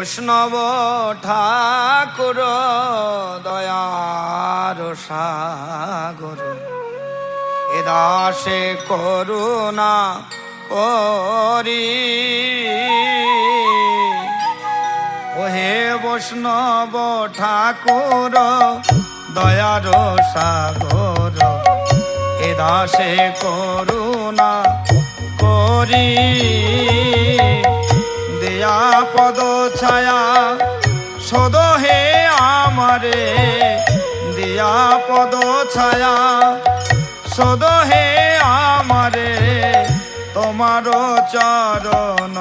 বৈষ্ণব ঠাকুর দয়ার সাগর। এ দাসে করুণা করি। ওহে বৈষ্ণব ঠাকুর দয়ার সাগর, এ দাসে করুণা করি। পদ ছায়া, সদ হে আমারে, দিয়া পদ ছায়া। সদ হে আমারে, তোমার চরণ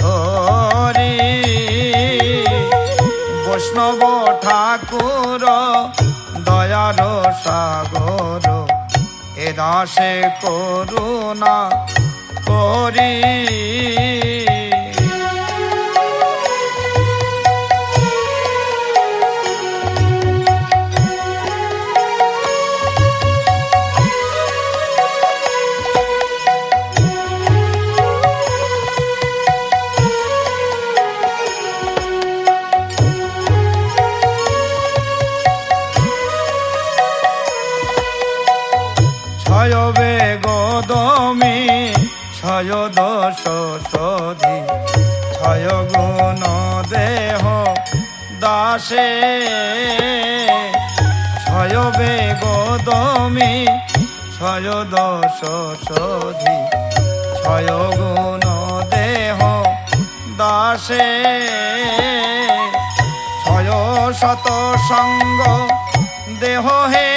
ধরি। বৈষ্ণব ঠাকুর, দয়ার সাগর, এ দাসে করুণা করি। ছয় বেগদমি ছয় দশ সধি ছয় গুণ দেহ দাসে। ছয় বেগদমি ছয় দশ সধি ছয় গুণ দেহ দাসে। ছয় শত সঙ্গ দেহ হে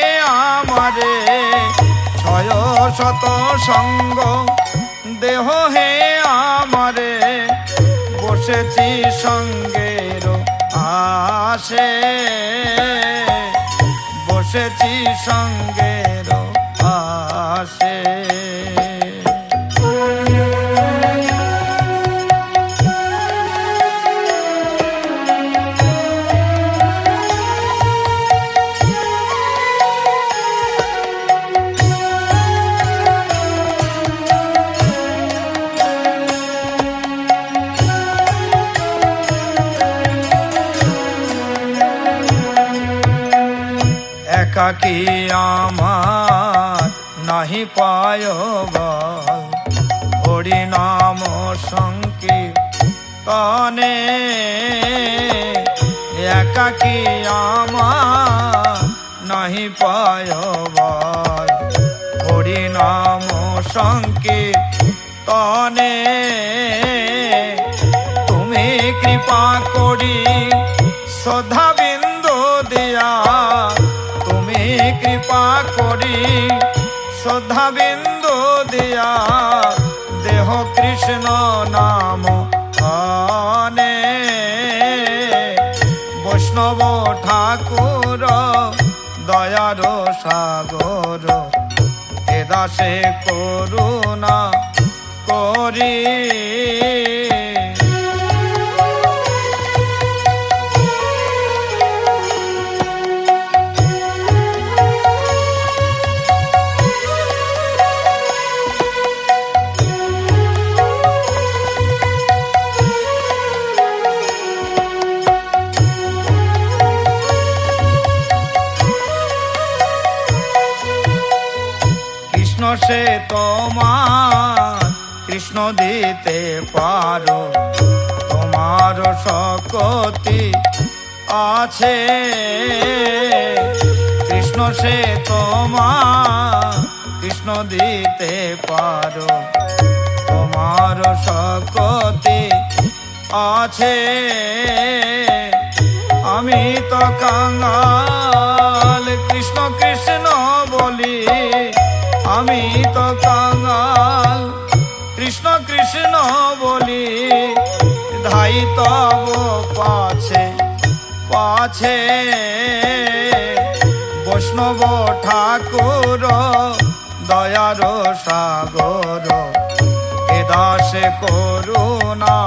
শত সঙ্গ। দেহ হে আমারে বসেছি সঙ্গের আসে বসেছি সঙ্গের আসে একাকি আমার? নাহি পায় হরি নাম সংকীর্তনে। একাকি আমার? নাহি পায় হরি নাম সংকীর্তনে। তুমি কৃপা করি, শ্রদ্ধা কৃষ্ণ নাম আনে বৈষ্ণব ঠাকুর দয়ার সাগর এ দাসে করুণা করি। সে তোমার কৃষ্ণ দিতে পারো। তোমার শকতি আছে। কৃষ্ণ সে তোমার কৃষ্ণ দিতে পারো। তোমার শকতি আছে। আমি তো কাঙ্গাল ধাই তব পাছে পাছে। বৈষ্ণব ঠাকুর দয়ার সাগর এ দাসে করুণা।